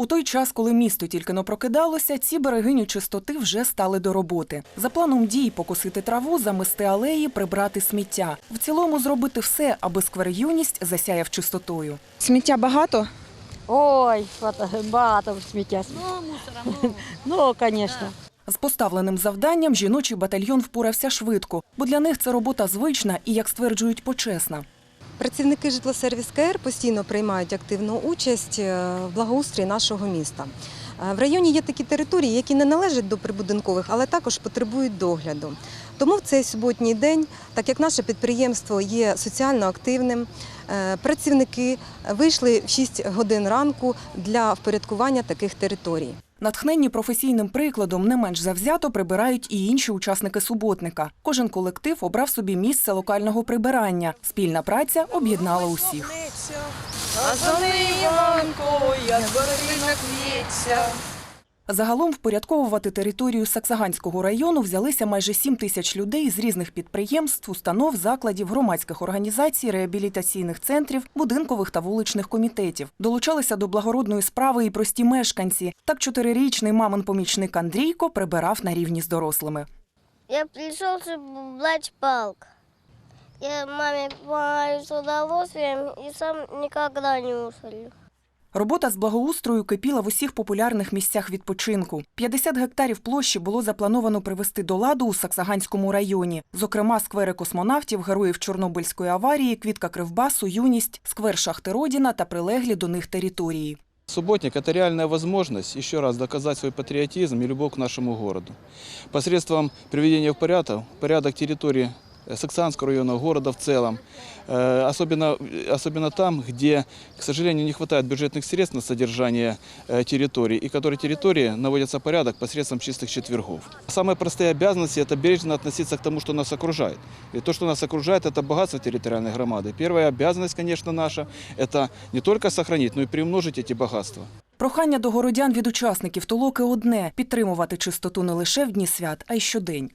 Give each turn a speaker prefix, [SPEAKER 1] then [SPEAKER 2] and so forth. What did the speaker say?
[SPEAKER 1] У той час, коли місто тільки но прокидалося, ці берегиню чистоти вже стали до роботи. За планом дій покосити траву, замести алеї, прибрати сміття. В цілому зробити все, аби сквер юність засяяв чистотою.
[SPEAKER 2] Сміття багато.
[SPEAKER 3] Ой, багато сміття. Ну, звісно.
[SPEAKER 1] З поставленим завданням жіночий батальйон впорався швидко, бо для них це робота звична і, як стверджують, почесна.
[SPEAKER 4] Працівники житлосервіс КР постійно приймають активну участь е, в благоустрої нашого міста. Е, В районі є такі території, які не належать до прибудинкових, але також потребують догляду. Тому в цей суботній день, так як наше підприємство є соціально активним, е, працівники вийшли в 6 годин ранку для впорядкування таких територій.
[SPEAKER 1] Натхненні професійним прикладом не менш завзято прибирають і інші учасники суботника. Кожен колектив обрав собі місце локального прибирання. Спільна праця об'єднала усіх. Загалом впорядковувати територію Саксаганського району взялися майже 7 тисяч людей з різних підприємств, установ, закладів, громадських організацій, реабілітаційних центрів, будинкових та вуличних комітетів. Долучалися до благородної справи і прості мешканці. Так чотирирічний мамин помічник Андрійко прибирав на рівні з дорослими.
[SPEAKER 5] Я пришел, чтобы убрать палку. Я маме помогаю с удовольствием и сам никогда не усолю.
[SPEAKER 1] Робота з благоустрою кипіла в усіх популярних місцях відпочинку. 50 гектарів площі було заплановано привести до ладу у Саксаганському районі. Зокрема, сквери космонавтів, героїв Чорнобильської аварії, квітка Кривбасу, юність, сквер шахти Родіна та прилеглі до них території.
[SPEAKER 6] Субботник – это реальная возможность еще раз доказать свой патриотизм и любовь к нашему городу. Посредством приведения в порядок, порядок территории Саксанского района, города в целом, э, особенно, особенно там, где, к сожалению, не хватает бюджетных средств на содержание э, территорий, и которые территории наводятся в порядок посредством чистых четвергов. Самые простые обязанности – это бережно относиться к тому, что нас окружает. И то, что нас окружает, это богатство территориальной громады. Первая обязанность, конечно, наша – это не только сохранить, но и приумножить эти богатства.
[SPEAKER 1] Прохання до городян від учасників толоки одне – підтримувати чистоту не лише в дні свят, а й щодень.